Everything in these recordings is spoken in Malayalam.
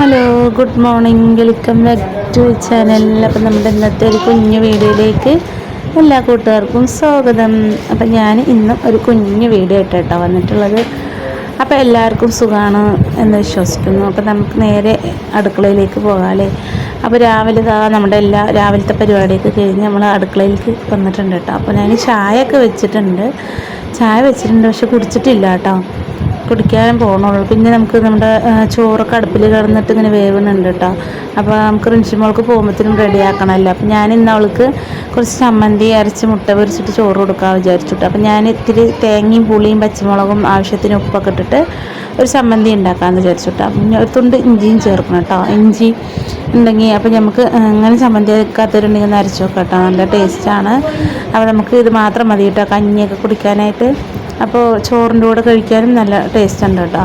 Hello good morning. Welcome back to channel. അപ്പം നമ്മുടെ ഇന്നത്തെ ഒരു കുഞ്ഞു വീഡിയോയിലേക്ക് എല്ലാ കൂട്ടുകാർക്കും സ്വാഗതം. അപ്പം ഞാൻ ഇന്നും ഒരു കുഞ്ഞു വീഡിയോ ആയിട്ടാണ് വന്നിട്ടുള്ളത്. അപ്പം എല്ലാവർക്കും സുഖമാണ് എന്ന് വിശ്വസിക്കുന്നു. അപ്പം നമുക്ക് നേരെ അടുക്കളയിലേക്ക് പോകാമല്ലേ അപ്പോൾ രാവിലെ ഇതാ നമ്മുടെ എല്ലാ രാവിലത്തെ പരിപാടിയൊക്കെ കഴിഞ്ഞ് നമ്മൾ അടുക്കളയിലേക്ക് വന്നിട്ടുണ്ട് കേട്ടോ. അപ്പോൾ ഞാൻ ചായ ഒക്കെ വെച്ചിട്ടുണ്ട്. ചായ വെച്ചിട്ടുണ്ട് പക്ഷെ കുടിച്ചിട്ടില്ല കേട്ടോ. കുടിക്കാൻ പോകണുള്ളൂ പിന്നെ നമുക്ക് നമ്മുടെ ചോറൊക്കെ അടുപ്പിൽ കിടന്നിട്ട് ഇങ്ങനെ വേവുന്നുണ്ട് കേട്ടോ അപ്പോൾ നമുക്ക് റിൻഷിമോൾക്ക് പോകുമ്പോഴത്തേനും റെഡി ആക്കണമല്ലോ അപ്പോൾ ഞാൻ ഇന്ന് അവൾക്ക് കുറച്ച് ചമ്മന്തി അരച്ച് മുട്ട പൊരിച്ചിട്ട് ചോറ് കൊടുക്കാൻ വിചാരിച്ചിട്ട് അപ്പോൾ ഞാൻ ഇത്തിരി തേങ്ങയും പുളിയും പച്ചമുളകും ആവശ്യത്തിന് ഉപ്പൊക്കെ ഇട്ടിട്ട് ഒരു ചമ്മന്തി ഉണ്ടാക്കാമെന്ന് വിചാരിച്ചിട്ട് അപ്പം ഒരു തുണ്ട് ഇഞ്ചിയും ചേർക്കണം കേട്ടോ ഇഞ്ചി ഉണ്ടെങ്കിൽ അപ്പോൾ നമുക്ക് അങ്ങനെ ചമ്മന്തി വെക്കാത്തവരുണ്ടെങ്കിൽ ഒന്ന് അരച്ച് നോക്കാം കേട്ടോ നല്ല ടേസ്റ്റാണ് അപ്പോൾ നമുക്ക് ഇത് മാത്രം മതി കേട്ടോ കഞ്ഞിയൊക്കെ കുടിക്കാനായിട്ട്. അപ്പോൾ ചോറിന്റെ കൂടെ കഴിക്കാനും നല്ല ടേസ്റ്റ് ഉണ്ട് കേട്ടോ.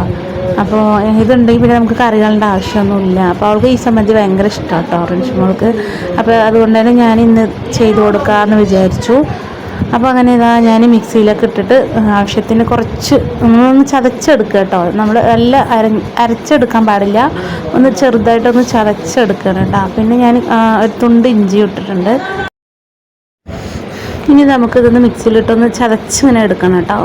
അപ്പോൾ ഇതുണ്ടെങ്കിൽ പിന്നെ നമുക്ക് കറികളുടെ ആവശ്യമൊന്നുമില്ല. അപ്പോൾ അവൾക്ക് ഈ സംബന്ധി ഭയങ്കര ഇഷ്ടമാണ് കേട്ടോ ഓറഞ്ച് മോൾക്ക് അപ്പോൾ അതുകൊണ്ട് തന്നെ ഞാൻ ഇന്ന് ചെയ്ത് കൊടുക്കാമെന്ന് വിചാരിച്ചു. അപ്പോൾ അങ്ങനെ ഇതാ ഞാൻ മിക്സിയിലൊക്കെ ഇട്ടിട്ട് ആവശ്യത്തിന് കുറച്ച് ഒന്ന് ചതച്ചെടുക്കുക കേട്ടോ. നമ്മൾ നല്ല അര അരച്ചെടുക്കാൻ പാടില്ല. ഒന്ന് ചെറുതായിട്ടൊന്ന് ചതച്ചെടുക്കണം കേട്ടോ. പിന്നെ ഞാൻ ഒരു തുണ്ട് ഇഞ്ചി ഇട്ടിട്ടുണ്ട്. ഇനി നമുക്കിതൊന്ന് മിക്സിയിലിട്ടൊന്ന് ചതച്ചിങ്ങനെ എടുക്കണം കേട്ടോ.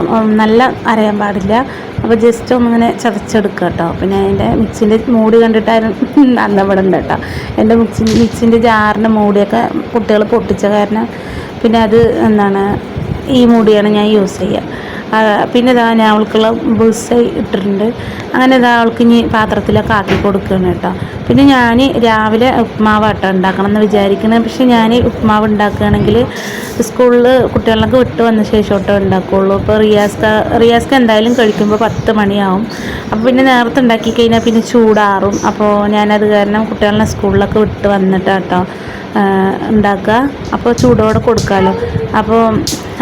നല്ല അരയാൻ പാടില്ല. അപ്പോൾ ജസ്റ്റ് ഒന്നിങ്ങനെ ചതച്ചെടുക്കുക കേട്ടോ. പിന്നെ അതിന്റെ മിക്സിന്റെ മൂടി കണ്ടിട്ടായിരുന്നു അന്നപ്പെടണ്ട കേട്ടോ. എന്റെ മിക്സി മിക്സിന്റെ ജാറിന്റെ മൂടിയൊക്കെ കുട്ടികൾ പൊട്ടിച്ച കാരണം പിന്നെ അത് എന്താണ് ഈ മൂടിയാണ് ഞാൻ യൂസ് ചെയ്യുക. പിന്നെ ഇതാ ഞാൻ അവൾക്കുള്ള ബുസ് ഇട്ടിട്ടുണ്ട്. അങ്ങനെ ഇതാ അവൾക്ക് ഇനി പാത്രത്തിലൊക്കെ ആക്കി കൊടുക്കുകയാണ് കേട്ടോ. പിന്നെ ഞാൻ രാവിലെ ഉപ്മാവ് ആട്ടോ ഉണ്ടാക്കണം എന്ന് വിചാരിക്കുന്നത് പക്ഷേ ഞാൻ ഉപ്മാവ് ഉണ്ടാക്കുകയാണെങ്കിൽ സ്കൂളിൽ കുട്ടികളൊക്കെ വിട്ട് വന്ന ശേഷം ഒട്ടോ ഉണ്ടാക്കുകയുള്ളൂ ഇപ്പോൾ റിയാസ്ക റിയാസ്ക എന്തായാലും കഴിക്കുമ്പോൾ പത്ത് മണിയാവും. അപ്പോൾ പിന്നെ നേരത്തെ ഉണ്ടാക്കി കഴിഞ്ഞാൽ പിന്നെ ചൂടാറും. അപ്പോൾ ഞാനത് കാരണം കുട്ടികളെ സ്കൂളിലൊക്കെ വിട്ട് വന്നിട്ടാട്ടോ. ഉണ്ടാക്കുക. അപ്പോൾ ചൂടോടെ കൊടുക്കാമല്ലോ അപ്പോൾ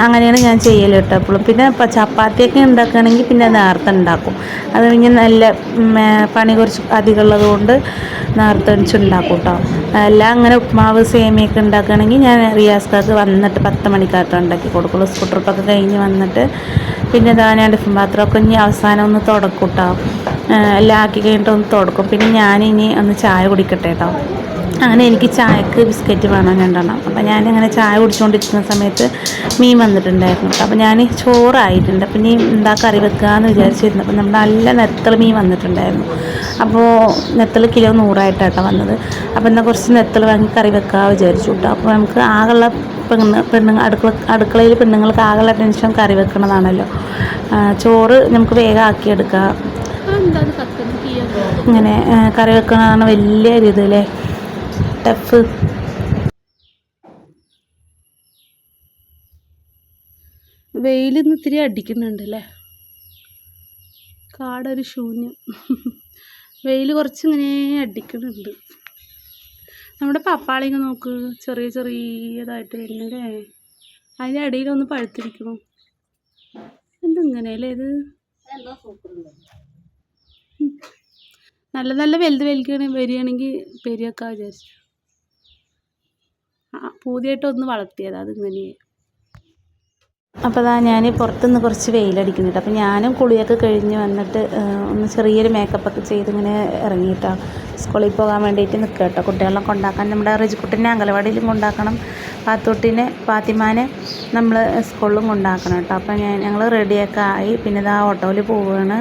അങ്ങനെയാണ് ഞാൻ ചെയ്യൽ കേട്ടോ എപ്പോഴും. പിന്നെ ചപ്പാത്തിയൊക്കെ ഉണ്ടാക്കുകയാണെങ്കിൽ പിന്നെ നേരത്തെ ഉണ്ടാക്കും. അത് കഴിഞ്ഞ് നല്ല പണി കുറച്ച് അധികം ഉള്ളത് കൊണ്ട് നേരത്തെ ഉണ്ടാക്കും കേട്ടോ. എല്ലാം അങ്ങനെ ഉപ്മാവ് സേമിയൊക്കെ ഉണ്ടാക്കുകയാണെങ്കിൽ ഞാൻ റിയാസ്കാർക്ക് വന്നിട്ട് പത്ത് മണിക്കായിട്ട് ഉണ്ടാക്കി കൊടുക്കുള്ളൂ. സ്കൂൾ ട്രിപ്പൊക്കെ കഴിഞ്ഞ് വന്നിട്ട് പിന്നെ ഇതാ ഞാൻ ടിഫിൻ പാത്രമൊക്കെ ഇനി അവസാനം ഒന്ന് തുടക്കും കേട്ടോ. എല്ലാം ആക്കി കഴിഞ്ഞിട്ട് ഒന്ന് തുടക്കും. പിന്നെ ഞാനിനി ഒന്ന് ചായ കുടിക്കട്ടെ കേട്ടോ. അങ്ങനെ എനിക്ക് ചായക്ക് ബിസ്ക്കറ്റ് വേണം രണ്ടെണ്ണം. അപ്പം ഞാനിങ്ങനെ ചായ കുടിച്ചുകൊണ്ടിരിക്കുന്ന സമയത്ത് മീൻ വന്നിട്ടുണ്ടായിരുന്നു. കേട്ടോ അപ്പോൾ ഞാൻ ചോറായിട്ടുണ്ട്. അപ്പം ഇനി എന്താ കറി വെക്കാമെന്ന് വിചാരിച്ചിരുന്നു. അപ്പം നമ്മൾ നല്ല നെത്തൽ മീൻ വന്നിട്ടുണ്ടായിരുന്നു. അപ്പോൾ നെത്തൽ കിലോ നൂറായിട്ടാട്ടോ വന്നത്. അപ്പോൾ എന്നാൽ കുറച്ച് നെത്തൽ വാങ്ങി കറി വെക്കാൻ വിചാരിച്ചു കേട്ടോ അപ്പോൾ നമുക്ക് ആകെയുള്ള പെണ്ണ് പെണ്ണുങ്ങൾ അടുക്കള അടുക്കളയിൽ പെണ്ണുങ്ങൾക്ക് ആകെയുള്ള ടെൻഷൻ കറി വെക്കണതാണല്ലോ. ചോറ് നമുക്ക് വേഗം ആക്കിയെടുക്കാം. ഇങ്ങനെ കറി വെക്കണതാണ് വലിയ ഒരു ഇത് അല്ലേ ടഫ് വെയിലിന്ന് ഇത്തിരി അടിക്കുന്നുണ്ട് അല്ലേ കാടൊരു ശൂന്യം. വെയിൽ കുറച്ചിങ്ങനെ അടിക്കുന്നുണ്ട്. നമ്മുടെ പപ്പാളിങ്ങ് നോക്ക് ചെറിയ ചെറിയതായിട്ട് വരുന്നല്ലേ? അതിന്റെ ഇടയിലൊന്ന് പഴുത്തിരിക്കണു എന്തിങ്ങനെയല്ലേ ഇത്. നല്ല നല്ല വലുത് വലിക്കണേ വരികയാണെങ്കിൽ പെരിയൊക്കെ വിചാരിച്ചു. പൂതിയായിട്ട് ഒന്ന് വളർത്തിയത് അതിങ്ങനെ. അപ്പോൾ അതാ ഞാൻ പുറത്തുനിന്ന് കുറച്ച് വെയിലടിക്കുന്നുണ്ട്. അപ്പോൾ ഞാനും കുളിയൊക്കെ കഴിഞ്ഞ് വന്നിട്ട് ഒന്ന് ചെറിയൊരു മേക്കപ്പൊക്കെ ചെയ്ത് ഇങ്ങനെ ഇറങ്ങിയിട്ടാണ് സ്കൂളിൽ പോകാൻ വേണ്ടിയിട്ട് നിൽക്കുക കേട്ടോ കുട്ടികളെ കൊണ്ടാക്കാൻ നമ്മുടെ റിജിക്കുട്ടിനെ അംഗനവാടിയിലും കൊണ്ടാക്കണം പാത്തൂട്ടിനെ പാത്തിമാനെ നമ്മൾ സ്കൂളിലും കൊണ്ടാക്കണം കേട്ടോ അപ്പോൾ ഞാൻ ഞങ്ങൾ റെഡിയൊക്കെ ആയി. പിന്നെ ഇതാ ഓട്ടോയിൽ പോവുകയാണ്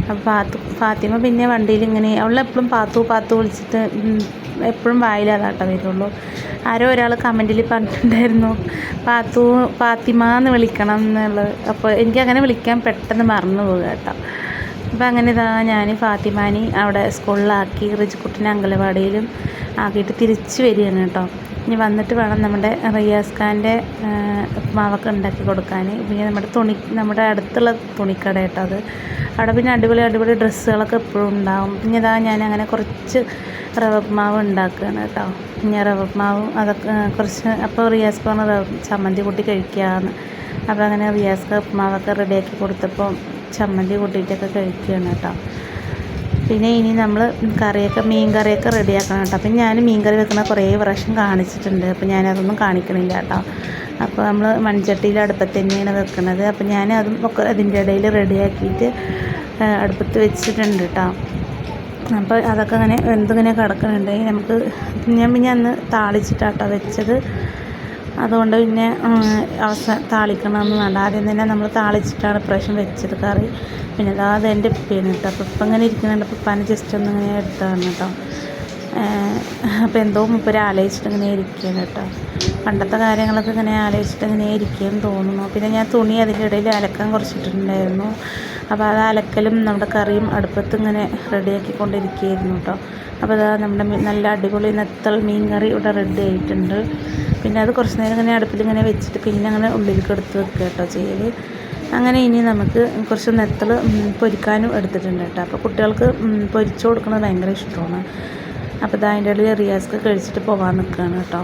അപ്പോൾ പാത്തു ഫാത്തിമ പിന്നെ വണ്ടിയിൽ ഇങ്ങനെ അവളെപ്പോഴും പാത്തു പാത്തു വിളിച്ചിട്ട് എപ്പോഴും വായിലതാട്ടോ വരുള്ളൂ. ആരോ ഒരാൾ കമന്റിൽ പറഞ്ഞിട്ടുണ്ടായിരുന്നു പാത്തു പാത്തിമ എന്ന് വിളിക്കണം എന്നുള്ളത്. അപ്പോൾ എനിക്ക് അങ്ങനെ വിളിക്കാൻ പെട്ടെന്ന് മറന്നു പോകുക കേട്ടോ. അപ്പോൾ അങ്ങനെ ഇതാ ഞാൻ ഫാത്തിമാനി അവിടെ സ്കൂളിലാക്കി റിജിക്കുട്ടിനെ അങ്കലവാടിയിലും ആക്കിയിട്ട് തിരിച്ചു വരികയാണ് കേട്ടോ. ഇനി വന്നിട്ട് വേണം നമ്മുടെ റിയാസ് ഖാന്റെ ഉപ്മാവൊക്കെ ഉണ്ടാക്കി കൊടുക്കാൻ. പിന്നെ നമ്മുടെ തുണി നമ്മുടെ അടുത്തുള്ള തുണിക്കട കേട്ടോ അത്. അവിടെ പിന്നെ അടിപൊളി അടിപൊളി ഡ്രസ്സുകളൊക്കെ എപ്പോഴും ഉണ്ടാവും. പിന്നെ ഇതാ ഞാൻ അങ്ങനെ കുറച്ച് റവ ഉപ്മാവ് ഉണ്ടാക്കുകയാണ് കേട്ടോ. പിന്നെ റവ ഉപ്മാവും അതൊക്കെ കുറച്ച് അപ്പോൾ റിയാസ് പറഞ്ഞ ചമ്മന്തി കൂട്ടി കഴിക്കുകയാണ്. അപ്പോൾ അങ്ങനെ റിയാസ്ക്ക് ഉപ്മാവൊക്കെ റെഡിയാക്കി കൊടുത്തപ്പോൾ ചമ്മന്തി കൂട്ടിയിട്ടൊക്കെ കഴിക്കുകയാണ് കേട്ടോ. പിന്നെ ഇനി നമ്മൾ കറിയൊക്കെ മീൻ കറിയൊക്കെ റെഡിയാക്കണം കേട്ടോ. അപ്പം ഞാൻ മീൻ കറി വെക്കുന്ന കുറേ പ്രാവശ്യം കാണിച്ചിട്ടുണ്ട്. അപ്പം ഞാനതൊന്നും കാണിക്കണില്ല കേട്ടോ. അപ്പോൾ നമ്മൾ മൺചട്ടിയിൽ അടുപ്പത്ത് തന്നെയാണ് വെക്കുന്നത് അപ്പം ഞാൻ അതും ഒക്കെ അതിന്റെ ഇടയിൽ റെഡിയാക്കിയിട്ട് അടുപ്പത്ത് വെച്ചിട്ടുണ്ട് കേട്ടോ. അപ്പോൾ അതൊക്കെ അങ്ങനെ എന്തിങ്ങനെ കിടക്കുന്നുണ്ടെങ്കിൽ നമുക്ക് ഞാൻ പിന്നെ അന്ന് താളിച്ചിട്ടാട്ടോ വെച്ചത്. അതുകൊണ്ട് പിന്നെ അവസ താളിക്കണമെന്ന് വേണ്ട. ആദ്യം തന്നെ നമ്മൾ താളിച്ചിട്ടാണ് ഇപ്രാവശ്യം വെച്ചത് കറി. പിന്നെ അതാ അത് എന്റെ ഉപ്പയാണ് കേട്ടോ അപ്പോൾ ഇപ്പം ഇങ്ങനെ ഇരിക്കുന്നുണ്ട്. അപ്പോൾ ഉപ്പാനെ ജസ്റ്റ് ഒന്ന് ഇങ്ങനെ എടുത്തതാണ് കേട്ടോ അപ്പോൾ എന്തോ മുപ്പര് ആലോചിച്ചിട്ട് ഇങ്ങനെ ഇരിക്കുകയാണ് കേട്ടോ പണ്ടത്തെ കാര്യങ്ങളൊക്കെ ഇങ്ങനെ ആലോചിച്ചിട്ട് ഇങ്ങനെ ഇരിക്കുകയെന്ന് തോന്നുന്നു. പിന്നെ ഞാൻ തുണി അതിന്റെ ഇടയിൽ അലക്കാൻ കുറച്ചിട്ടുണ്ടായിരുന്നു അപ്പോൾ അത് അലക്കലും നമ്മുടെ കറിയും അടുപ്പത്ത് ഇങ്ങനെ റെഡിയാക്കിക്കൊണ്ടിരിക്കുകയായിരുന്നു കേട്ടോ അപ്പോൾ അതാ നമ്മുടെ നല്ല അടിപൊളി നെത്തൽ മീൻ കറി ഇവിടെ റെഡി ആയിട്ടുണ്ട്. പിന്നെ അത് കുറച്ച് നേരം ഇങ്ങനെ അടുപ്പിൽ ഇങ്ങനെ വെച്ചിട്ട് പിന്നെ അങ്ങനെ ഉള്ളിലേക്ക് എടുത്ത് വെക്കുക കേട്ടോ ചെയ്യൽ അങ്ങനെ ഇനി നമുക്ക് കുറച്ച് നെത്തൾ പൊരിക്കാനും എടുത്തിട്ടുണ്ട് കേട്ടോ. അപ്പോൾ കുട്ടികൾക്ക് പൊരിച്ചു കൊടുക്കുന്നത് ഭയങ്കര ഇഷ്ടമാണ്. അപ്പോൾ ഇതാ അതിന്റെ ഇടയിൽ റിയാസ്ക്ക് കഴിച്ചിട്ട് പോകാൻ നിൽക്കുകയാണ് കേട്ടോ.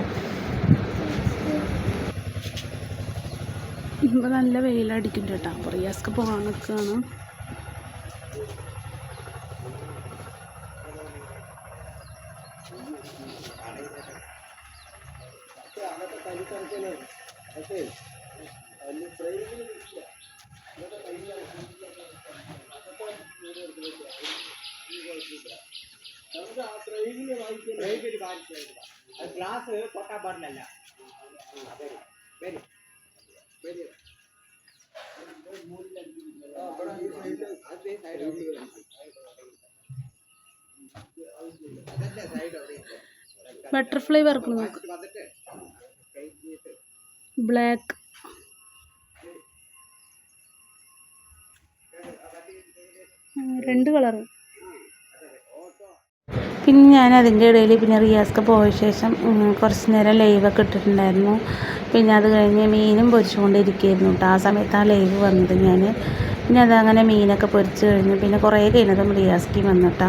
ഇപ്പോൾ നല്ല വെയിലടിക്കുന്നുണ്ട് കേട്ടോ. അപ്പോൾ റിയാസ്ക്ക് പോകാൻ നിൽക്കുകയാണ്. ഗ്ലാസ് പൊട്ടാൻ പാടില്ലല്ല വരും വരും ബട്ടർഫ്ലൈ വർക്ക് നോക്ക്. ബ്ലാക്ക്. രണ്ട് കളറ്. പിന്നെ ഞാൻ അതിന്റെ ഇടയിൽ പിന്നെ റിയാസ്ക്ക് പോയ ശേഷം കുറച്ച് നേരം ലൈവൊക്കെ ഇട്ടിട്ടുണ്ടായിരുന്നു. പിന്നെ അത് കഴിഞ്ഞ് മീനും പൊരിച്ചുകൊണ്ടിരിക്കുകയായിരുന്നു കേട്ടോ. ആ സമയത്ത് ആ ലൈവ് വന്നത് ഞാൻ പിന്നെ അതങ്ങനെ മീനൊക്കെ പൊരിച്ച് കഴിഞ്ഞു പിന്നെ കുറേ കഴിഞ്ഞതും റിയാസ്ക്കി വന്നിട്ടാ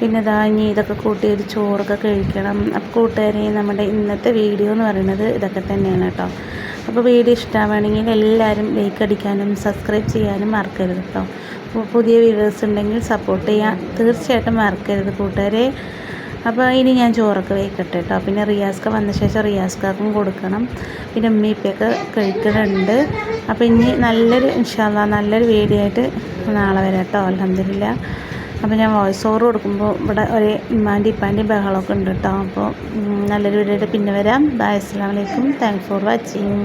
പിന്നെ ഇനി ഇതൊക്കെ കൂട്ടി ഒരു ചോറൊക്കെ കഴിക്കണം. അപ്പോൾ കൂട്ടുകാരെ നമ്മുടെ ഇന്നത്തെ വീഡിയോ എന്ന് പറയുന്നത് ഇതൊക്കെ തന്നെയാണ് കേട്ടോ. അപ്പോൾ വീഡിയോ ഇഷ്ടമാണെങ്കിൽ എല്ലാവരും ലൈക്ക് അടിക്കാനും സബ്സ്ക്രൈബ് ചെയ്യാനും മറക്കരുത് കേട്ടോ. അപ്പോൾ പുതിയ വീഡിയോസ് ഉണ്ടെങ്കിൽ സപ്പോർട്ട് ചെയ്യാൻ തീർച്ചയായിട്ടും മറക്കരുത് കൂട്ടുകാരെ. അപ്പോൾ ഇനി ഞാൻ ചോറൊക്കെ വയ്ക്കട്ടെ കേട്ടോ. പിന്നെ റിയാസ്ക വന്ന ശേഷം റിയാസ്കാക്കും കൊടുക്കണം. പിന്നെ ഉമ്മയിപ്പൊക്കെ കഴിക്കുന്നുണ്ട് അപ്പോൾ ഇനി നല്ലൊരു ഇൻഷാല്ല നല്ലൊരു വീഡിയോ ആയിട്ട് നാളെ വരാം കേട്ടോ. അലഹമില്ല അപ്പോൾ ഞാൻ വോയിസ് ഓവർ കൊടുക്കുമ്പോൾ ഇവിടെ ഒരു ഇമ്മാന്റെ ഇപ്പാന്റെ ബഹളമൊക്കെ ഉണ്ട് കേട്ടോ അപ്പോൾ നല്ലൊരു വീഡിയോ പിന്നെ വരാം. ബൈ അസ്സാം വലൈക്കും താങ്ക്സ് ഫോർ വാച്ചിങ്